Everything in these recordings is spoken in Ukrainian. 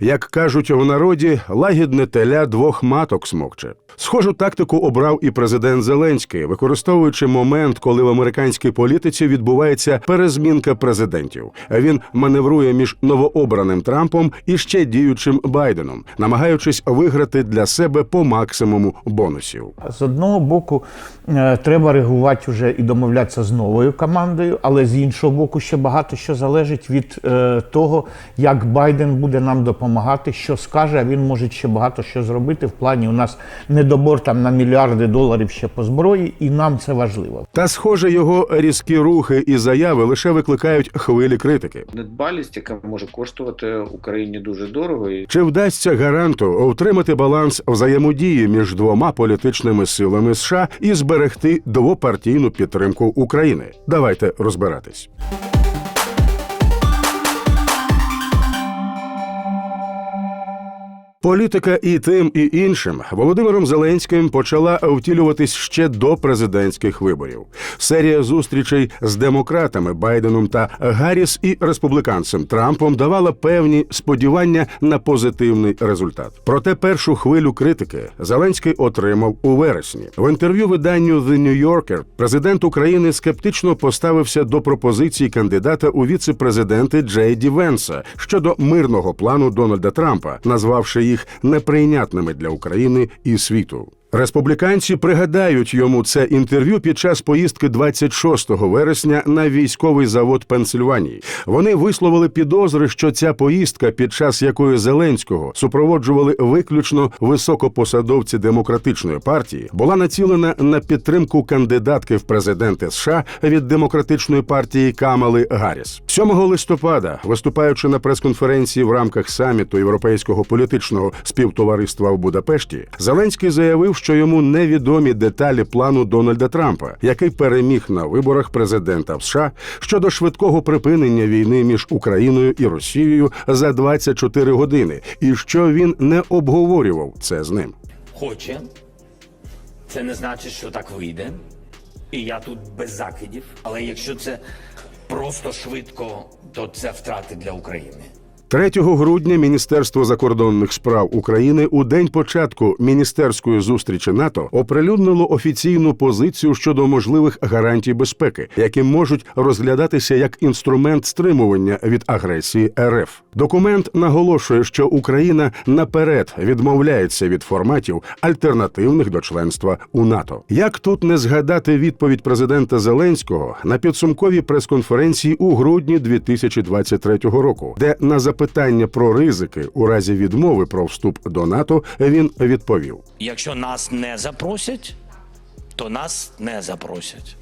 Як кажуть у народі, лагідне теля двох маток смокче. Схожу тактику обрав і президент Зеленський, використовуючи момент, коли в американській політиці відбувається перезмінка президентів. Він маневрує між новообраним Трампом і ще діючим Байденом, намагаючись виграти для себе по максимуму бонусів. З одного боку, е, треба реагувати вже і домовлятися з новою командою, але з іншого боку, ще багато що залежить від е, того, як Байден буде нам допомагати, що скаже. А він може ще багато що зробити. В плані у нас недобор там на мільярди доларів ще по зброї, і нам це важливо. Та, схоже, його різкі рухи і заяви лише викликають хвилі критики. недбалість, яка може коштувати Україні дуже дорого. І Чи вдасться гаранту утримати баланс взаємодії між двома політичними силами США і зберегти двопартійну підтримку України? Давайте розбиратись. Політика і тим, і іншим Володимиром Зеленським почала втілюватись ще до президентських виборів. Серія зустрічей з демократами Байденом та Гарріс і республіканцем Трампом давала певні сподівання на позитивний результат. Проте першу хвилю критики Зеленський отримав у вересні. В інтерв'ю виданню The New Yorker президент України скептично поставився до пропозицій кандидата у віце-президенти Джей Ді Венса щодо мирного плану Дональда Трампа, назвавши їх неприйнятними для України і світу. Республіканці пригадають йому це інтерв'ю під час поїздки 26 вересня на військовий завод Пенсильванії. Вони висловили підозри, що ця поїздка, під час якої Зеленського супроводжували виключно високопосадовці демократичної партії, була націлена на підтримку кандидатки в президенти США від демократичної партії Камали Гарріс. 7 листопада, виступаючи на прес-конференції в рамках саміту Європейського політичного співтовариства в Будапешті, Зеленський заявив, що йому невідомі деталі плану Дональда Трампа, який переміг на виборах президента в США щодо швидкого припинення війни між Україною і Росією за 24 години, і що він не обговорював це з ним. хоче. Це не значить, що так вийде. І я тут без закидів. Але якщо це просто швидко, то це втрати для України. 3 грудня Міністерство закордонних справ України у день початку міністерської зустрічі НАТО оприлюднило офіційну позицію щодо можливих гарантій безпеки, які можуть розглядатися як інструмент стримування від агресії РФ. Документ наголошує, що Україна наперед відмовляється від форматів альтернативних до членства у НАТО. Як тут не згадати відповідь президента Зеленського на підсумковій прес-конференції у грудні 2023 року, де на запитання про ризики у разі відмови про вступ до НАТО він відповів: Якщо нас не запросять, то нас не запросять.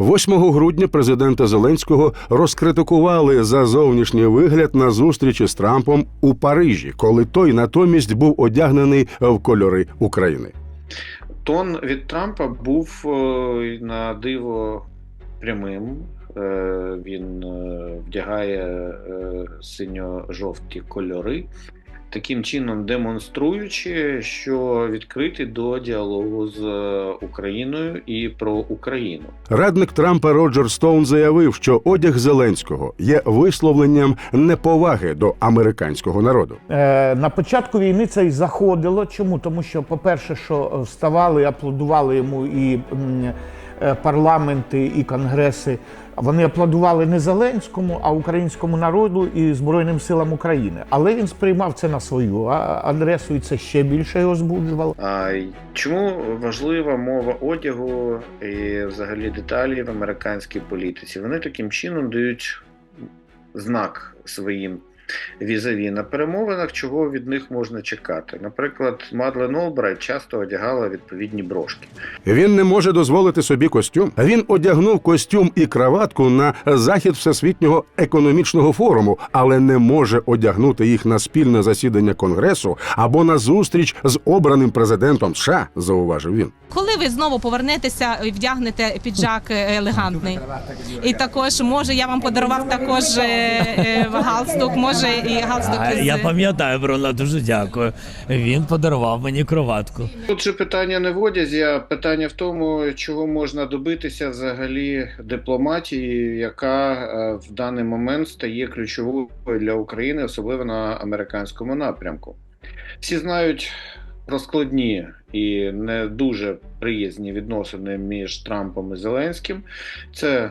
8 грудня президента Зеленського розкритикували за зовнішній вигляд на зустрічі з Трампом у Парижі, коли той натомість був одягнений в кольори України. тон від Трампа був е, на диво прямим. Е, Він е, вдягає е, синьо-жовті кольори, таким чином демонструючи, що відкритий до діалогу з Україною і про Україну. Радник Трампа Роджер Стоун заявив, що одяг Зеленського є висловленням неповаги до американського народу. Е, на початку війни це і заходило. Чому? Тому що, по-перше, що вставали, аплодували йому і парламенти, і конгреси. Вони аплодували не Зеленському, а українському народу і Збройним силам України. Але він сприймав це на свою адресу, і це ще більше його збуджувало. А чому важлива мова одягу і взагалі деталі в американській політиці? Вони таким чином дають знак своїм візаві на перемовинах, чого від них можна чекати. Наприклад, Мадлен Олбрайт часто одягала відповідні брошки. Він не може дозволити собі костюм. Він одягнув костюм і краватку на захід Всесвітнього економічного форуму, але не може одягнути їх на спільне засідання конгресу або на зустріч з обраним президентом США, зауважив він. Коли ви знову повернетеся і вдягнете піджак е, елегантний? І також може я вам подарував також е, е, галстук. Може вже і галстук А, із я пам'ятаю, Бруно, дуже дякую. Він подарував мені кроватку. Тут же питання не в одязі, а питання в тому, чого можна добитися взагалі дипломатії, яка е, в даний момент стає ключовою для України, особливо на американському напрямку. Всі знають про складні і не дуже приязні відносини між Трампом і Зеленським. Це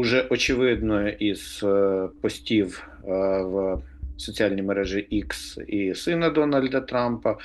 уже очевидно із е, постів е, в соціальній мережі X і сина Дональда Трампа,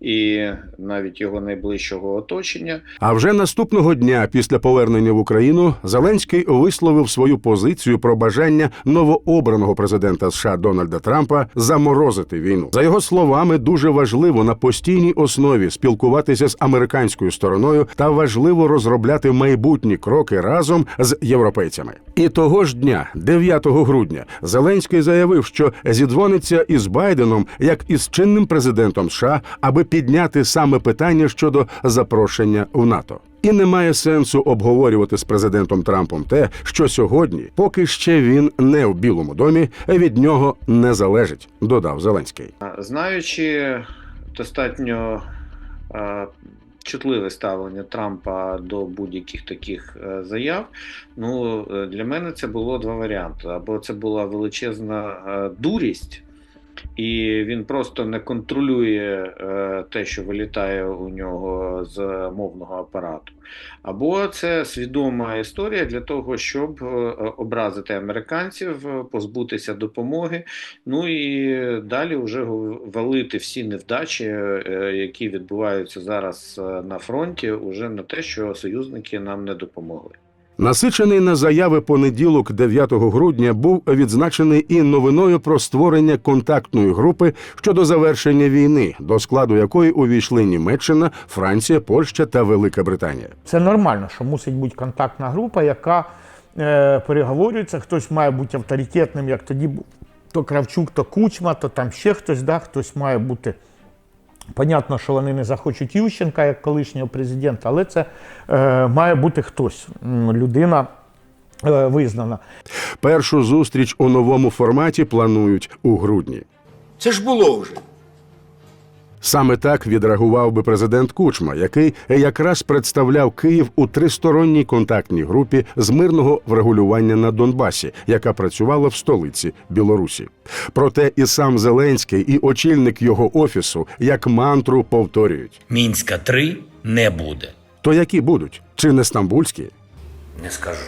і навіть його найближчого оточення. А вже наступного дня після повернення в Україну Зеленський висловив свою позицію про бажання новообраного президента США Дональда Трампа заморозити війну. За його словами, дуже важливо на постійній основі спілкуватися з американською стороною та важливо розробляти майбутні кроки разом з європейцями. І того ж дня, 9 грудня, Зеленський заявив, що зідзвониться із Байденом як із чинним президентом США, аби підняти саме питання щодо запрошення в НАТО. І немає сенсу обговорювати з президентом Трампом те, що сьогодні, поки ще він не в Білому домі, від нього не залежить, додав Зеленський. Знаючи достатньо чутливе ставлення Трампа до будь-яких таких е, заяв, ну е, для мене це було два варіанти: або це була величезна е, дурість. І він просто не контролює е, те, що вилітає у нього з мовного апарату. Або це свідома історія для того, щоб е, образити американців, е, позбутися допомоги, ну і далі вже валити всі невдачі, е, які відбуваються зараз на фронті, уже на те, що союзники нам не допомогли. Насичений на заяви понеділок, 9 грудня, був відзначений і новиною про створення контактної групи щодо завершення війни, до складу якої увійшли Німеччина, Франція, Польща та Велика Британія. Це нормально, що мусить бути контактна група, яка е, переговорюється. Хтось має бути авторитетним, як тоді був то Кравчук, то Кучма, то там ще хтось, да, хтось має бути. Понятно, що вони не захочуть Ющенка як колишнього президента, але це е, має бути хтось, людина е, визнана. Першу зустріч у новому форматі планують у грудні. Це ж було вже. Саме так відреагував би президент Кучма, який якраз представляв Київ у тристоронній контактній групі з мирного врегулювання на Донбасі, яка працювала в столиці Білорусі. Проте і сам Зеленський, і очільник його офісу як мантру повторюють: Мінська 3 не буде. то які будуть, чи не стамбульські? Не скажу.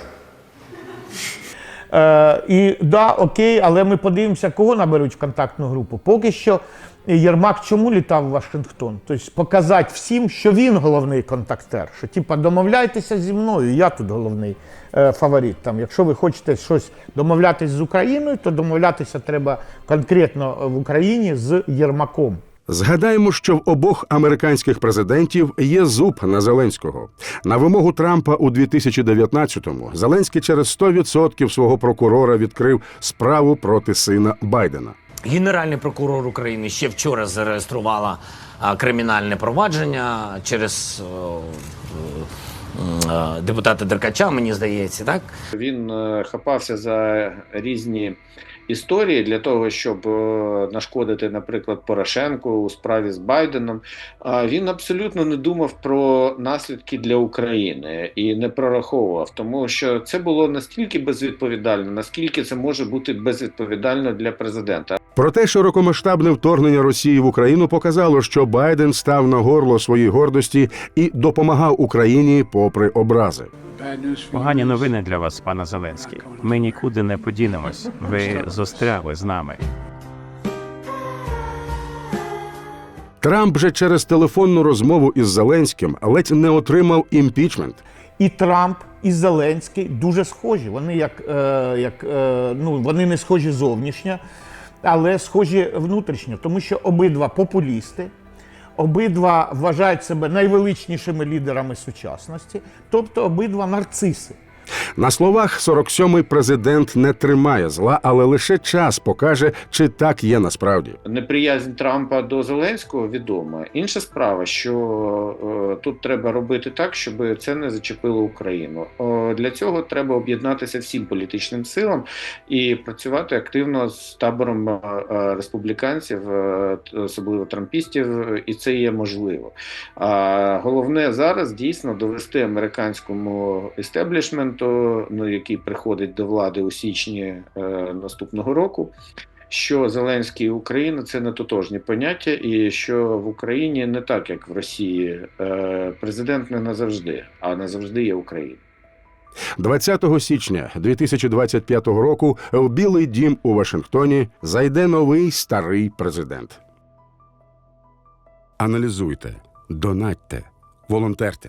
Е, і да, окей, але ми подивимося, кого наберуть в контактну групу. Поки що Єрмак чому літав в Вашингтон? Тобто показати всім, що він головний контактер. Що типа домовляйтеся зі мною, я тут головний е, фаворит. Там, якщо ви хочете щось домовлятись з Україною, то домовлятися треба конкретно в Україні з Єрмаком. Згадаємо, що в обох американських президентів є зуб на Зеленського. На вимогу Трампа у 2019-му Зеленський через 100% свого прокурора відкрив справу проти сина Байдена. Генеральний прокурор України ще вчора зареєструвала кримінальне провадження через депутата Деркача, мені здається, так? Він е, хапався за різні історії для того, щоб е, нашкодити, наприклад, Порошенку у справі з Байденом. Він абсолютно не думав про наслідки для України і не прораховував, тому що це було настільки безвідповідально, наскільки це може бути безвідповідально для президента. Проте широкомасштабне вторгнення Росії в Україну показало, що Байден став на горло своїй гордості і допомагав Україні попри образи. Погані новини для вас, пане Зеленський. Ми нікуди не подінемось. Ви зостряли з нами. Трамп же через телефонну розмову із Зеленським ледь не отримав імпічмент. І Трамп, і Зеленський дуже схожі. Вони як, е, як е, ну, вони не схожі зовнішньо, але схожі внутрішньо, тому що обидва популісти, обидва вважають себе найвеличнішими лідерами сучасності, тобто обидва нарциси. На словах 47-й президент не тримає зла, але лише час покаже, чи так є насправді. Неприязнь Трампа до Зеленського відома. Інша справа, що е, тут треба робити так, щоб це не зачепило Україну. Е, для цього треба об'єднатися всім політичним силам і працювати активно з табором е, республіканців, особливо трампістів, і це є можливо. Головне зараз дійсно довести американському істеблішменту, ну який приходить до влади у січні е, наступного року. Що Зеленський Україна це не тотожні поняття, і що в Україні не так, як в Росії, Е, президент не назавжди, а назавжди є Україна. 20 січня 2025 року в Білий дім у Вашингтоні зайде новий старий президент. Аналізуйте, донатьте, волонтерте,